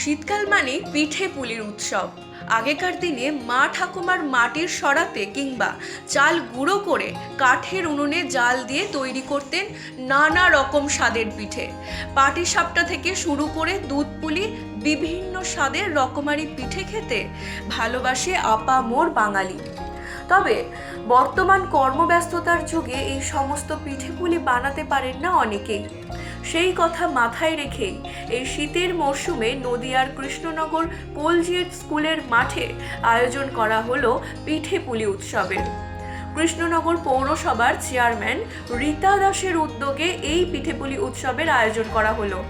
শীতকাল মানে পিঠে পুলির উৎসব। আগেকার দিনে মা ঠাকুমার মাটির সরাতে কিংবা চাল গুঁড়ো করে কাঠের উনুনে জাল দিয়ে তৈরি করতেন নানা রকম স্বাদের পিঠে। পাটিসাপটা থেকে শুরু করে দুধ পুলি বিভিন্ন স্বাদের রকমারি পিঠে খেতে ভালোবাসে আপা মোর বাঙালি। তবে বর্তমান কর্মব্যস্ততার যুগে এই সমস্ত পিঠেপুলি বানাতে পারেন না অনেকেই। সেই কথা মাথায় রেখেই এই শীতের মরশুমে নদিয়ার কৃষ্ণনগর কলজিয়েট স্কুলের মাঠে আয়োজন করা হলো পিঠেপুলি উৎসবের। কৃষ্ণনগর পৌরসভার চেয়ারম্যান রীতা দাসের উদ্যোগে এই পিঠেপুলি উৎসবের আয়োজন করা হলো।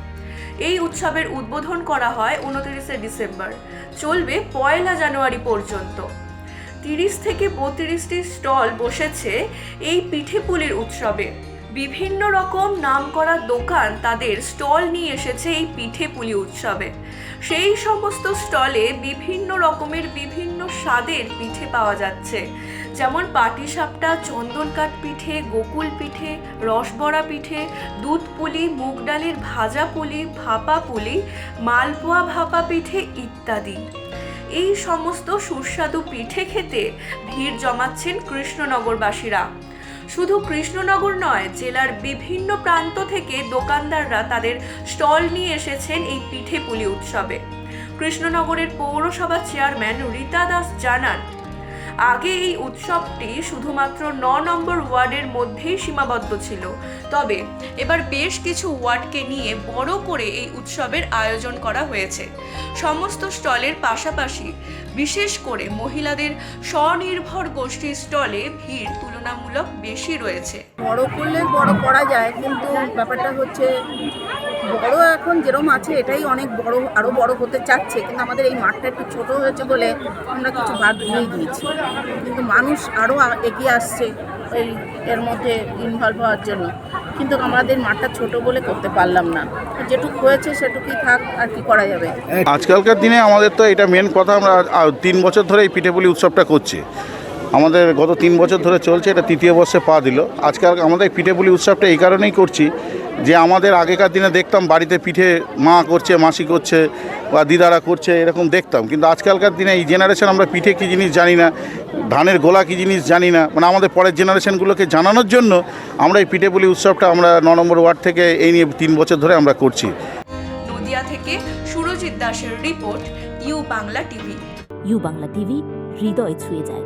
এই উৎসবের উদ্বোধন করা হয় উনত্রিশে ডিসেম্বর। চলবে পয়লা জানুয়ারি পর্যন্ত। তিরিশ থেকে বত্রিশটি স্টল বসেছে এই পিঠেপুলির উৎসবে। বিভিন্ন রকম নামকরা দোকান তাদের স্টল নিয়ে এসেছে এই পিঠে পুলি উৎসবে। সেই সমস্ত স্টলে বিভিন্ন রকমের বিভিন্ন স্বাদের পিঠে পাওয়া যাচ্ছে। যেমন পাটিসাপটা, চন্দনকাঠ পিঠে, গোকুল পিঠে, রসবড়া পিঠে, দুধ পুলি, মুগ ডালের ভাজা পুলি, ভাপা পুলি, মালপোয়া ভাপা পিঠে ইত্যাদি। এই সমস্ত সুস্বাদু পিঠে খেতে ভিড় জমাচ্ছেন কৃষ্ণনগরবাসীরা। শুধু কৃষ্ণনগর নয়, জেলার বিভিন্ন প্রান্ত থেকে দোকানদাররা তাদের স্টল নিয়ে এসেছেন এই পিঠে পুলি উৎসবে। কৃষ্ণনগরের পৌরসভা চেয়ারম্যান রীতা দাস জানান, আগে এই উৎসবটি শুধুমাত্র ন নম্বর ওয়ার্ডের মধ্যেই সীমাবদ্ধ ছিল। তবে এবার বেশ কিছু ওয়ার্ডকে নিয়ে বড় করে এই উৎসবের আয়োজন করা হয়েছে। সমস্ত স্টলের পাশাপাশি বিশেষ করে মহিলাদের স্বনির্ভর গোষ্ঠীর স্টলে ভিড় তুলনামূলক বেশি রয়েছে। বড় করলে বড় করা যায়, কিন্তু ব্যাপারটা হচ্ছে বড় এখন যেরকম আছে, এটাই অনেক বড় আরও বড় হতে চাচ্ছে। কিন্তু আমাদের এই মাঠটা একটু ছোট হয়েছে বলে আমরা কিছু ভাগ দিয়ে দিয়েছি। কিন্তু মানুষ আরও এগিয়ে আসছে এই এর মধ্যে ইনভলভ হওয়ার জন্য। কিন্তু আমাদের মাঠটা ছোট বলে করতে পারলাম না। যেটুকু হয়েছে সেটুকুই থাক, আর কি করা যাবে? আজকালকার দিনে আমাদের তো এটা মেন কথা, আমরা তিন বছর ধরে এই পিঠেপুলি উৎসবটা করছি। আমাদের গত তিন বছর ধরে চলছে এটা তৃতীয় বর্ষে পা দিল। আজকাল আমাদের এই পিঠেপুলি উৎসবটা এই কারণেই করছি যে আমাদের আগেকার দিনে দেখতাম বাড়িতে পিঠে মা করছে মাসি করছে বা দিদারা করছে এরকম দেখতাম। কিন্তু আজকালকার দিনে এই জেনারেশন আমরা পিঠে কী জিনিস জানি না ধানের গোলা কী জিনিস জানি না। মানে আমাদের পরের জেনারেশনগুলোকে জানানোর জন্য আমরা এই পিঠে পিঠেপুলি উৎসবটা আমরা ন নম্বর ওয়ার্ড থেকে এই নিয়ে তিন বছর ধরে আমরা করছি। নদিয়া থেকে সুরজিৎ দাসের report U Bangla TV. U Bangla TV হৃদয় ছুঁয়ে যায়।